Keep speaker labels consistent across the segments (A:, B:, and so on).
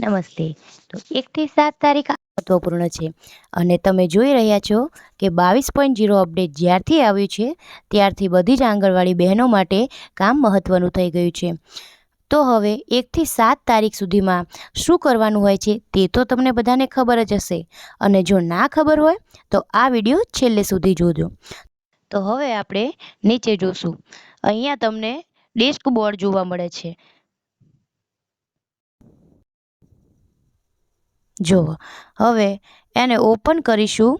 A: નમસ્તે. તો એકથી સાત તારીખ મહત્વપૂર્ણ છે. અને તમે જોઈ રહ્યા છો કે બાવીસ પોઈન્ટ જીરો અપડેટ જ્યારથી આવ્યું છે, ત્યારથી બધી જ આંગણવાડી બહેનો માટે કામ મહત્ત્વનું થઈ ગયું છે. તો હવે એકથી સાત તારીખ સુધીમાં શું કરવાનું હોય છે તે તો તમને બધાને ખબર જ હશે. અને જો ના ખબર હોય, તો આ વીડિયો છેલ્લે સુધી જોજો. તો હવે આપણે નીચે જોશું. અહીંયા તમને ડેસ્ક બોર્ડ જોવા મળે છે. જુઓ, હવે એને ઓપન કરીશું.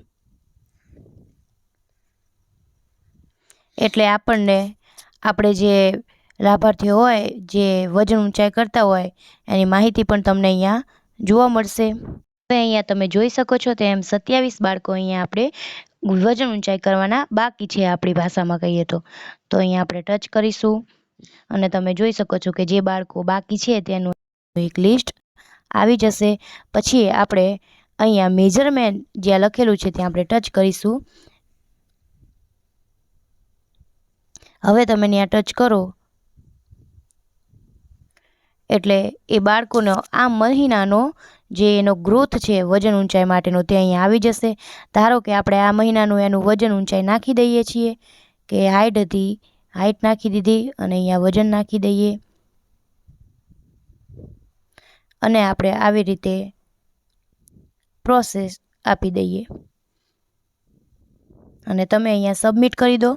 A: એટલે આપણને આપણે જે લાભાર્થીઓ હોય, જે વજન ઊંચાઈ કરતા હોય, એની માહિતી પણ તમને અહીંયા જોવા મળશે. હવે અહીંયા તમે જોઈ શકો છો તેમ સત્યાવીસ બાળકો અહીંયા આપણે વજન ઊંચાઈ કરવાના બાકી છે આપણી ભાષામાં કહીએ તો. તો અહીંયા આપણે ટચ કરીશું. અને તમે જોઈ શકો છો કે જે બાળકો બાકી છે તેનું એક લિસ્ટ આવી જશે. પછી આપણે અહીંયા મેજરમેન્ટ જ્યાં લખેલું છે ત્યાં આપણે ટચ કરીશું. હવે તમે ત્યાં ટચ કરો. એટલે એ બાળકોનો, આ મહિનાનો જે એનો ગ્રોથ છે, વજન ઊંચાઈ માટેનો તે અહીંયા આવી જશે. ધારો કે આપણે આ મહિનાનું એનું વજન ઊંચાઈ નાખી દઈએ છીએ, કે હાઇટ હતી હાઇટ નાખી દીધી અને અહીંયા વજન નાખી દઈએ. અને આપણે આવી રીતે પ્રોસેસ આપી દઈએ. અને તમે અહીંયા સબમિટ કરી દો.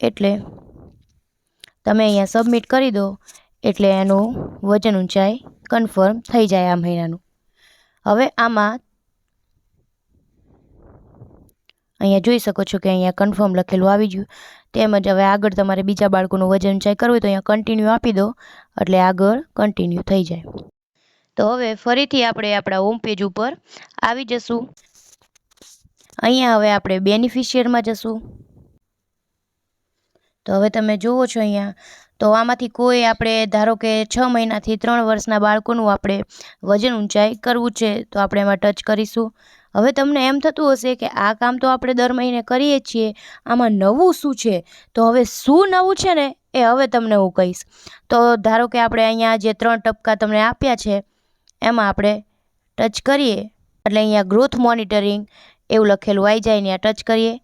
A: એટલે તમે અહીંયા સબમિટ કરી દો, એટલે એનું વજન ઊંચાઈ કન્ફર્મ થઈ જાય આ મહિનાનું. હવે આમાં અહીંયા જોઈ શકો છો કે અહીંયા કન્ફર્મ લખેલું આવી ગયું. તેમજ હવે આગળ તમારે બીજા બાળકોનું વજન ઊંચાઈ કરવું હોય તો અહીંયા કન્ટિન્યુ આપી દો, એટલે આગળ કન્ટિન્યુ થઈ જાય. તો હવે ફરીથી આપણે આપણા હોમ પેજ ઉપર આવી જશું. અહીંયા હવે આપણે બેનિફિશિયરમાં જશું. તો હવે તમે જુઓ છો અહીંયા. તો આમાંથી કોઈ આપણે ધારો કે છ મહિનાથી ત્રણ વર્ષના બાળકોનું આપણે વજન ઊંચાઈ કરવું છે, તો આપણે એમાં ટચ કરીશું. હવે તમને એમ થતું હશે કે આ કામ તો આપણે દર મહિને કરીએ છીએ, આમાં નવું શું છે? તો હવે શું નવું છે ને, એ હવે તમને હું કહીશ. તો ધારો કે આપણે અહીંયા જે ત્રણ ટપકા તમને આપ્યા છે એમાં આપણે ટચ કરીએ. એટલે અહીંયા ગ્રોથ મોનિટરિંગ એવું લખેલું આવી જાય ત્યાં ટચ કરીએ.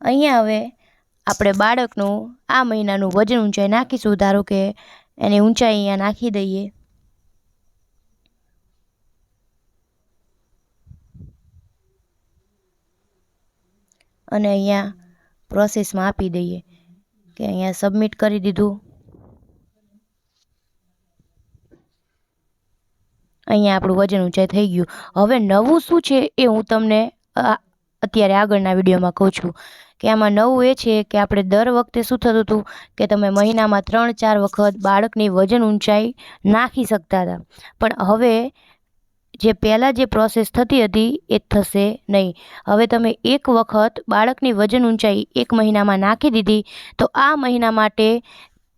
A: અહીંયા હવે આપણે બાળકનું આ મહિનાનું વજન ઊંચાઈ નાખીશું. ધારો કે એની ઊંચાઈ અહીંયા નાખી દઈએ. અને અહીંયા પ્રોસેસમાં આપી દઈએ કે અહીંયા સબમિટ કરી દીધું. અહીંયા આપણું વજન ઊંચાઈ થઈ ગયું. હવે નવું શું છે એ હું તમને અત્યારે આગળના વિડીયોમાં કહું છું કે આમાં નવું એ છે કે આપણે દર વખતે શું થતું હતું કે તમે મહિનામાં ત્રણ, ચાર વખત બાળકની વજન ઊંચાઈ નાખી શકતા હતા. પણ હવે જે પહેલાં જે પ્રોસેસ થતી હતી એ થશે નહીં. હવે તમે એક વખત બાળકની વજન ઊંચાઈ એક મહિનામાં નાખી દીધી તો આ મહિના માટે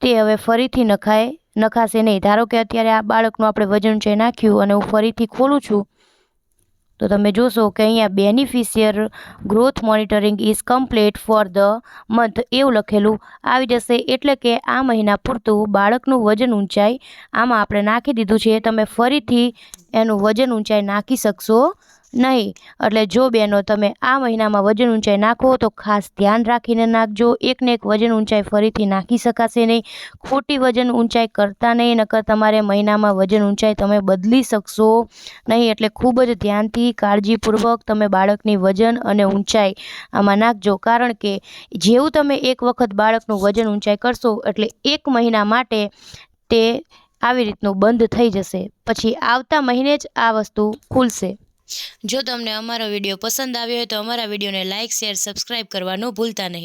A: તે હવે ફરીથી નખાય નખાશે નહીં. ધારો કે અત્યારે આ બાળકનું આપણે વજન છે નાખ્યું અને હું ફરીથી ખોલું છું, તો તમે જોશો કે અહીંયા beneficiary growth monitoring is complete for the month એવું લખેલું આવી જશે. એટલે કે આ મહિના પૂરતું બાળકનું વજન ઊંચાઈ આમાં આપણે નાખી દીધું છે. તમે ફરીથી એનું વજન ઊંચાઈ નાખી શકશો નહીં. એટલે જો બહેનો, તમે આ મહિનામાં વજન ઊંચાઈ નાખો, તો ખાસ ધ્યાન રાખીને નાખજો. એકને એક વજન ઊંચાઈ ફરીથી નાખી શકાશે નહીં. ખોટી વજન ઊંચાઈ કરતા નહીં, નકર તમારે મહિનામાં વજન ઊંચાઈ તમે બદલી શકશો નહીં. એટલે ખૂબ જ ધ્યાનથી, કાળજીપૂર્વક તમે બાળકની વજન અને ઊંચાઈ આમાં નાખજો. કારણ કે જેવું તમે એક વખત બાળકનું વજન ઊંચાઈ કરશો, એટલે એક મહિના માટે તે આવી રીતનું બંધ થઈ જશે. પછી આવતા મહિને જ આ વસ્તુ ખુલશે. જો તમને અમારો વીડિયો પસંદ આવ્યો હોય તો અમારા વિડીયોને લાઇક, શેર સબસ્ક્રાઈબ કરવાનું ભૂલતા નહીં.